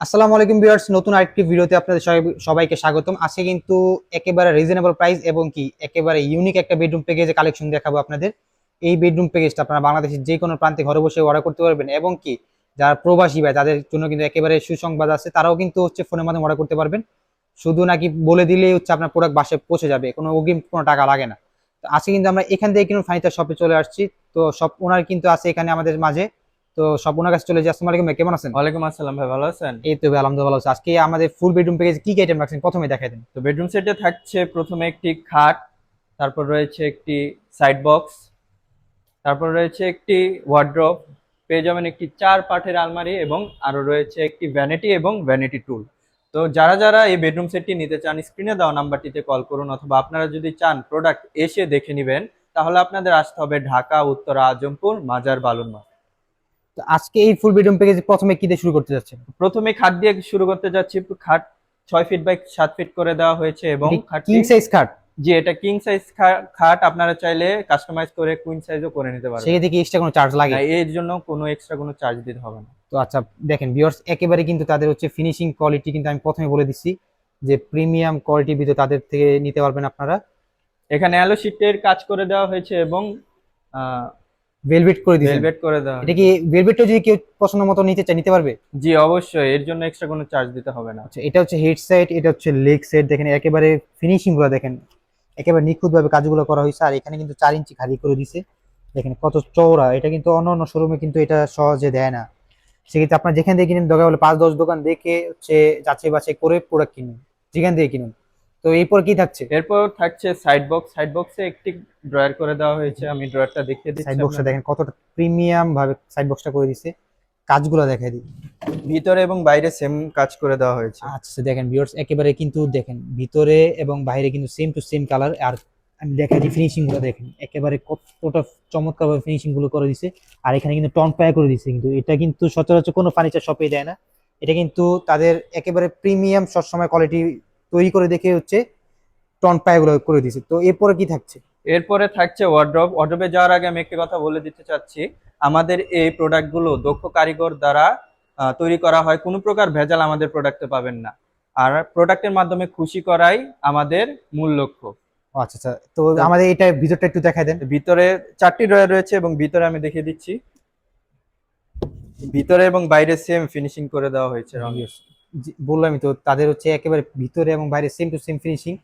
আসসালামু আলাইকুম ভিউয়ার্স, নতুন আরেকটি ভিডিওতে আপনাদের সবাই- সবাইকে স্বাগতম। আজকে কিন্তু একেবারে রিজনেবল প্রাইস এবং কি, একেবারে ইউনিক একটা বেডরুম প্যাকেজের কালেকশন দেখাবো আপনাদের। এই বেডরুম প্যাকেজটা আপনারা বাংলাদেশের যে কোনো প্রান্তে ঘরে বসে অর্ডার করতে পারবেন এবং কি, যারা প্রবাসী ভাই তাদের জন্য কিন্তু একেবারে সুসংবাদ আছে, তারাও কিন্তু হচ্ছে ফোনের মাধ্যমে অর্ডার করতে পারবেন। শুধু নাকি বলে দিলেই হচ্ছে আপনার প্রোডাক্ট বাসায় পৌঁছে যাবে, কোনো অগ্রিম কোনো টাকা লাগে না। তো আজকে কিন্তু আমরা এখান থেকে কিন্তু ফার্নিচার শপে চলে আসছি। তো সব ওনার কিন্তু আছে এখানে আমাদের মাঝে। তো সব ওনার কাছে চলে যাই। আসসালামু আলাইকুম কেমন আছেন? ওয়ালাইকুম আসসালাম ভাই ভালো আছেন? এই তো ভাই, আলহামদুলিল্লাহ ভালো আছি। আজকে আমাদের ফুল বেডরুম প্যাকেজ কি কি আইটেম রাখছেন? প্রথমে দেখাই দেন। তো বেডরুম সেটে থাকছে প্রথমে একটি খাট তারপর রয়েছে একটি সাইড বক্স তারপর রয়েছে একটি ওয়ার্ড্রপ পেয়ে যাবেন একটি চার পাঠের আলমারি এবং আরও রয়েছে একটি ভ্যানিটি এবং ভ্যানিটি টুল তো যারা যারা এই বেডরুম সেটটি নিতে চান স্ক্রিনে দেওয়া নাম্বারটিতে কল করুন অথবা আপনারা যদি চান প্রোডাক্ট এসে দেখে নেবেন তাহলে আপনাদের আসতে হবে ঢাকা উত্তরা আজমপুর মাজার বালুরমা তো আজকে এই ফুল বেডরুম প্যাকেজ প্রথমে কি দিয়ে শুরু করতে যাচ্ছেন? প্রথমে খাট দিয়ে শুরু করতে যাচ্ছি খাট ছয় ফিট বাই সাত ফিট করে দেওয়া হয়েছে এবং খাটটি কিং সাইজ খাট? জি এটা কিং সাইজ খাট আপনারা চাইলে কাস্টমাইজ করে কুইন সাইজও করে নিতে পারবেন। সেক্ষেত্রে কি এক্সট্রা কোনো চার্জ লাগে? না, এর জন্য কোনো এক্সট্রা কোনো চার্জ দিতে হবে না। তো আচ্ছা দেখেন ভিউয়ার্স একেবারে কিন্তু তাদের হচ্ছে ফিনিশিং কোয়ালিটি কিন্তু আমি প্রথমে বলে দিচ্ছি যে প্রিমিয়াম কোয়ালিটির ভিতরে তাদের থেকে নিতে পারবেন আপনারা। এখানে অ্যালো শিটের কাজ করে দেওয়া হয়েছে এবং ভেলভেট করে দিবেন। ভেলভেট করে দেওয়া এটা কি ভেলভেটটা যদি কেউ পছন্দ মতো নিতে চায় নিতে পারবে? জি অবশ্যই। এর জন্য এক্সট্রা কোনো চার্জ দিতে হবে না। আচ্ছা এটা হচ্ছে হেড সাইড এটা হচ্ছে লেগ সাইড দেখেন একেবারে ফিনিশিংগুলো দেখেন। একেবারে নিখুঁত ভাবে কাজগুলো করা হয়েছে। আর এখানে কিন্তু চার ইঞ্চি খালি করে দিছে। দেখেন কত চওড়া। এটা কিন্তু অন্য অন্য শোরুমে কিন্তু এটা সহজে দেয় না। সেক্ষেত্রে আপনার যেখান থেকে কিনেন দোকান বলে পাঁচ দশ দোকান দেখে হচ্ছে যাচাই বাছাই করে প্রোডাক্ট কিনুন। যেখান থেকে কিনুন। তো এরপর কি থাকছে? এরপর থাকছে সাইড বক্স সাইড বক্সে একটি ড্রয়ার করে দেওয়া হয়েছে আমি ড্রয়ারটা দেখিয়ে দিচ্ছি সাইড বক্সটা দেখেন কতটা প্রিমিয়াম ভাবে সাইড বক্সটা করে দিয়েছে কাজগুলো দেখাই দিই। ভিতরে এবং বাইরে সেম কাজ করে দেওয়া হয়েছে। আচ্ছা দেখেন ভিউয়ার্স একেবারে কিন্তু দেখেন ভিতরে এবং বাইরে কিন্তু সেম টু সেম কালার আর আমি দেখাই দিই ফিনিশিংগুলো দেখেন। একেবারে কতটা চমৎকার ভাবে ফিনিশিংগুলো করে দিছে আর এখানে কিন্তু টন পায়া করে দিছে কিন্তু। এটা কিন্তু সচরাচর কোনো ফার্নিচার শপে দেয় না। এটা কিন্তু তাদের একেবারে প্রিমিয়াম সবসময় কোয়ালিটি তৈরি করে দেখে হচ্ছে টন পায়া গুলো করে দিছে তো এরপরে কি থাকছে? এরপরে থাকছে ওয়ার্ড্রপ ওয়ার্ড্রপে যাওয়ার আগে আমি একটি কথা বলে দিতে চাচ্ছি। আমাদের এই প্রোডাক্টগুলো দক্ষ কারিগর দ্বারা তৈরি করা হয় কোনো প্রকার ভেজাল আমাদের প্রোডাক্টে পাবেন না। আর প্রোডাক্টের মাধ্যমে খুশি করাই আমাদের মূল লক্ষ্য। আচ্ছা আচ্ছা। তো আমাদের এটা ভিতরটা একটু দেখাই দেন। ভিতরে চারটি ড্রয়ার রয়েছে এবং ভিতরে আমি দেখিয়ে দিচ্ছি। ভিতরে এবং বাইরে সেম ফিনিশিং করে দেওয়া হয়েছে রঙ জি, বললামই তো তাদের হচ্ছে একেবারে ভিতরে এবং বাইরে same to same finishing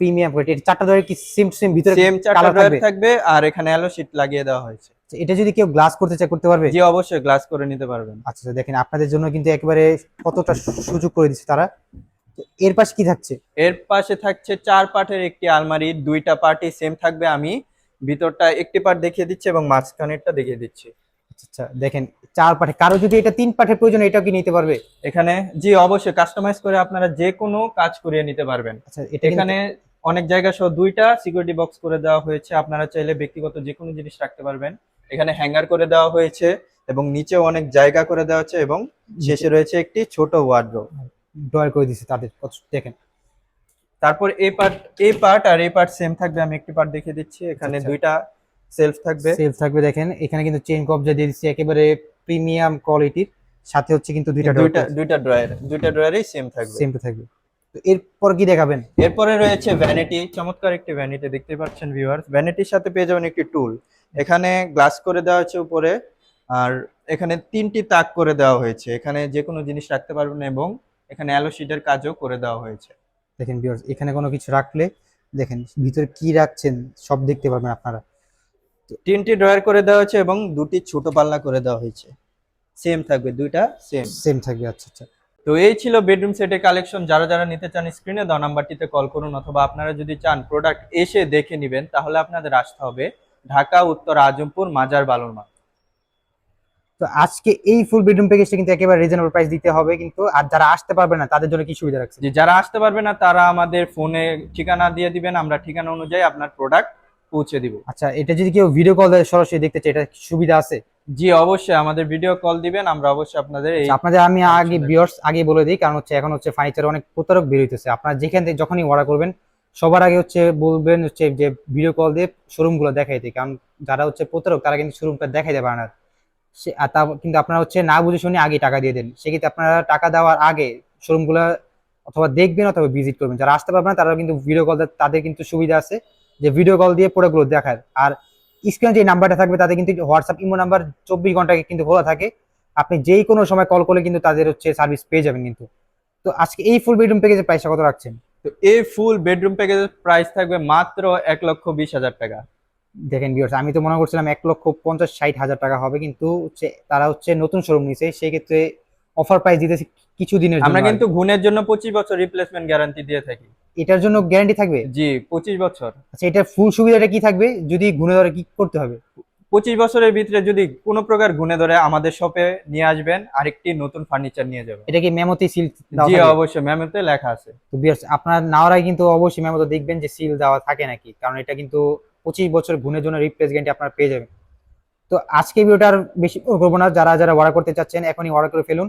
premium quality এটা চারটা ধরে কি সেম টু সেম ভিতরে সেম চারটা থাকবে? আর এখানে অ্যালো শিট লাগিয়ে দেওয়া হয়েছে। আচ্ছা, এটা যদি কেউ গ্লাস করতে চায় করতে পারবে? জি অবশ্যই গ্লাস করে নিতে পারবেন। আচ্ছা আচ্ছা, দেখেন আপনাদের জন্য কিন্তু একেবারে কতটা সুযোগ করে দিচ্ছে তারা। তো এর পাশে কি থাকছে? এর পাশে থাকছে চার পার্টের একটি আলমারি দুইটা পার্টি সেম থাকবে আমি। ভিতরটা একটি পার্ট দেখিয়ে দিচ্ছি এবং মাঝখানেরটা দেখিয়ে দিচ্ছি। আচ্ছা আচ্ছা দেখেন চার পাঠে। কারও যদি এটা তিন পাঠের প্রয়োজন এটাও কি নিতে পারবে? এখানে জি অবশ্যই কাস্টমাইজ করে আপনারা যে কোনো কাজ করিয়ে নিতে পারবেন। আচ্ছা এটা এখানে অনেক জায়গা সহ দুইটা সিকিউরিটি বক্স করে দেওয়া হয়েছে। আপনারা চাইলে ব্যক্তিগত যে কোনো জিনিস রাখতে পারবেন। এখানে হ্যাঙ্গার করে দেওয়া হয়েছে এবং নিচেও অনেক জায়গা করে দেওয়া হচ্ছে এবং শেষে রয়েছে একটি ছোট ওয়ার্ড্রোব ড্রয়ার করে দিচ্ছে তাদের দেখেন। তারপর এই পার্ট এই পার্ট আর এই পার্ট সেম থাকবে। আমি একটি পার্ট দেখিয়ে দিচ্ছি। এখানে আচ্ছা। দুইটা সেলফ থাকবে। সেলফ থাকবে দেখেন এখানে কিন্তু চেন কবজা দিয়ে দিচ্ছে একেবারে প্রিমিয়াম কোয়ালিটির। সাথে হচ্ছে কিন্তু দুইটা দুইটা দুইটা ড্রয়ার দুইটা ড্রয়ারই সেম থাকবে। সেম থাকবে। তো এরপর কি দেখাবেন? এরপরে রয়েছে ভ্যানিটি চমৎকার একটি ভ্যানিটি দেখতে পাচ্ছেন ভিউয়ার্স ভ্যানিটির সাথে পেয়ে যাবেন একটি টুল এখানে গ্লাস করে দেওয়া হয়েছে উপরে আর এখানে তিনটি তাক করে দেওয়া হয়েছে। এখানে যে কোনো জিনিস রাখতে পারবেন এবং এখানে অ্যালো শিটের কাজও করে দেওয়া হয়েছে। দেখেন ভিউয়ার্স এখানে কোনো কিছু রাখলে দেখেন ভিতরে কি রাখছেন সব দেখতে পারবেন আপনারা। তিনটি ড্রয়ার করে দেওয়া হয়েছে এবং দুটি ছোট পাল্লা করে দেওয়া হয়েছে। সেম থাকবে দুইটা সেম সেম থাকবে আচ্ছা আচ্ছা। তো এই ছিল বেডরুম সেটের কালেকশন যারা যারা নিতে চান স্ক্রিনে দেওয়া নাম্বারটিতে কল করুন অথবা আপনারা যদি চান প্রোডাক্ট এসে দেখে নেবেন তাহলে আপনাদের আসতে হবে ঢাকা উত্তর আজমপুর মাজার বালুরমা। তো আজকে এই ফুল বেডরুম প্যাকেজটা কিন্তু একেবারে রিজনেবল প্রাইস দিতে হবে কিন্তু আর যারা আসতে পারবে না তাদের জন্য কি সুবিধা রাখছে যে যারা আসতে পারবে না তারা আমাদের ফোনে ঠিকানা দিয়ে দিবেন। আমরা ঠিকানা অনুযায়ী আপনার প্রোডাক্ট পৌঁছে দিব। আচ্ছা এটা যদি কেউ ভিডিও কল দেয় সরাসরি দেখতে চায় এটা সুবিধা আছে? জি অবশ্যই আমাদের ভিডিও কল দিবেন আমরা অবশ্যই আপনাদের এই আচ্ছা, আপনাদের আমি আগে। ভিউয়ার্স আগে বলে দিই কারণ হচ্ছে এখন হচ্ছে ফার্নিচার অনেক প্রতারক বের হইতেছে। আপনারা যেখান থেকে যখনই অর্ডার করবেন সবার আগে হচ্ছে বলবেন হচ্ছে যে ভিডিও কল দিয়ে শোরুমগুলো দেখাইতে কারণ যারা হচ্ছে প্রতারক তারা কিন্তু শোরুমটা দেখাইতে পারে না। সে তা কিন্তু আপনারা হচ্ছে না বুঝে শুনে আগে টাকা দিয়ে দেন। সেক্ষেত্রে আপনারা টাকা দেওয়ার আগে শোরুমগুলো অথবা দেখবেন অথবা ভিজিট করবেন। যারা আসতে পারবেন না তারা কিন্তু ভিডিও কল তাদের কিন্তু সুবিধা আছে। যে ভিডিও কল দিয়ে প্রোডাক্টগুলো দেখার আর স্ক্রিনে যে নাম্বারটা থাকবে তাদের কিন্তু হোয়াটসঅ্যাপ ইমো নাম্বার চব্বিশ ঘণ্টা কিন্তু খোলা থাকে। আপনি যেই কোনো সময় কল করলে কিন্তু তাদের হচ্ছে সার্ভিস পেয়ে যাবেন কিন্তু। তো আজকে এই ফুল বেডরুম প্যাকেজের প্রাইসটা কত রাখছেন? তো এই ফুল বেডরুম প্যাকেজের প্রাইস থাকবে মাত্র এক লক্ষ বিশ হাজার টাকা। দেখেন ভিউয়ার্স আমি তো মনে করছিলাম এক লক্ষ পঞ্চাশ ষাট হাজার টাকা হবে কিন্তু হচ্ছে তারা হচ্ছে নতুন শোরুম নিছে সেই ক্ষেত্রে অফার প্রাইস দিতেছে কিছু দিনের জন্য আমরা কিন্তু গুণের জন্য পঁচিশ বছর রিপ্লেসমেন্ট গ্যারান্টি দিয়ে থাকি। এটার জন্য গ্যারান্টি থাকবে? জি পঁচিশ বছর। আচ্ছা এটার ফুল সুবিধাটা কি থাকবে? যদি ঘুরে ধরে কি করতে হবে? পঁচিশ বছরের ভিতরে যদি কোনো প্রকার গুণে ধরে আমাদের শপে নিয়ে আসবেন আরেকটি নতুন ফার্নিচার নিয়ে যাবেন। এটা কি মেমোতে সিল জি অবশ্যই ম্যামেতে লেখা আছে। তো viewers, আপনার নেওয়ার আগে কিন্তু অবশ্যই মেমোতে দেখবেন যে সিল দেওয়া থাকে নাকি কারণ এটা কিন্তু পঁচিশ বছর গুণের জন্য রিপ্লেস গ্যারান্টি আপনারা পেয়ে যাবেন। তো আজকে ভিডিওটা আর বেশি করব না যারা যারা অর্ডার করতে চাচ্ছেন এখনই অর্ডার করে ফেলুন।